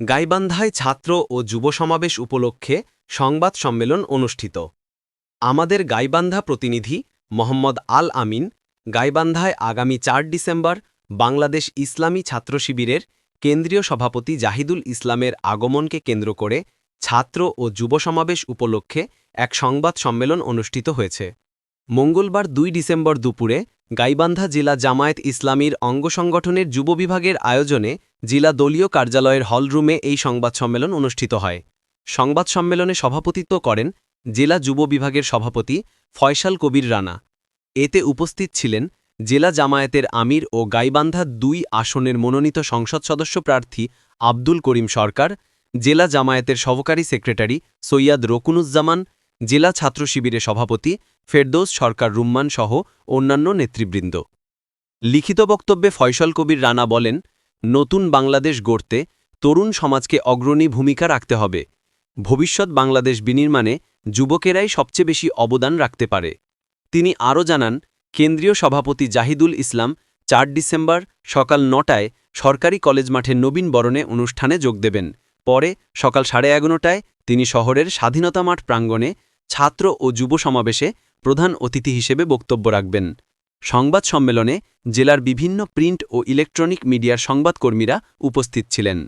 গাইবান্ধায় ছাত্র ও যুব সমাবেশ উপলক্ষে সংবাদ সম্মেলন অনুষ্ঠিত। আমাদের গাইবান্ধা প্রতিনিধি মোহাম্মদ আল আমিন গাইবান্ধায় আগামী চার ডিসেম্বর বাংলাদেশ ইসলামী ছাত্র শিবিরের কেন্দ্রীয় সভাপতি জাহিদুল ইসলামের আগমনকে কেন্দ্র করে ছাত্র ও যুব সমাবেশ উপলক্ষে এক সংবাদ সম্মেলন অনুষ্ঠিত হয়েছে। মঙ্গলবার দুই ডিসেম্বর দুপুরে গাইবান্ধা জেলা জামায়াত ইসলামীর অঙ্গ সংগঠনের যুব বিভাগের আয়োজনে জেলা দলীয় কার্যালয়ের হলরুমে এই সংবাদ সম্মেলন অনুষ্ঠিত হয়। সংবাদ সম্মেলনে সভাপতিত্ব করেন জেলা যুব বিভাগের সভাপতি ফয়সাল কবির রানা। এতে উপস্থিত ছিলেন জেলা জামায়াতের আমির ও গাইবান্ধা দুই আসনের মনোনীত সংসদ সদস্য প্রার্থী আব্দুল করিম সরকার, জেলা জামায়াতের সহকারী সেক্রেটারি সৈয়াদ রকুনুজ্জামান জেলা ছাত্র শিবিরের সভাপতি ফেরদৌস সরকার রুম্মান সহ অন্যান্য নেতৃবৃন্দ। লিখিত বক্তব্যে ফয়সল কবির রানা বলেন, নতুন বাংলাদেশ গড়তে তরুণ সমাজকে অগ্রণী ভূমিকা রাখতে হবে। ভবিষ্যৎ বাংলাদেশ বিনির্মাণে যুবকেরাই সবচেয়ে বেশি অবদান রাখতে পারে। তিনি আরও জানান, কেন্দ্রীয় সভাপতি জাহিদুল ইসলাম চার ডিসেম্বর সকাল নটায় সরকারি কলেজ মাঠে নবীন বরণে অনুষ্ঠানে যোগ দেবেন। পরে সকাল সাড়ে এগারোটায় তিনি শহরের স্বাধীনতা মাঠ প্রাঙ্গণে ছাত্র ও যুব সমাবেশে প্রধান অতিথি হিসেবে বক্তব্য রাখবেন। সংবাদ সম্মেলনে জেলার বিভিন্ন প্রিন্ট ও ইলেকট্রনিক মিডিয়ার সংবাদকর্মীরা উপস্থিত ছিলেন।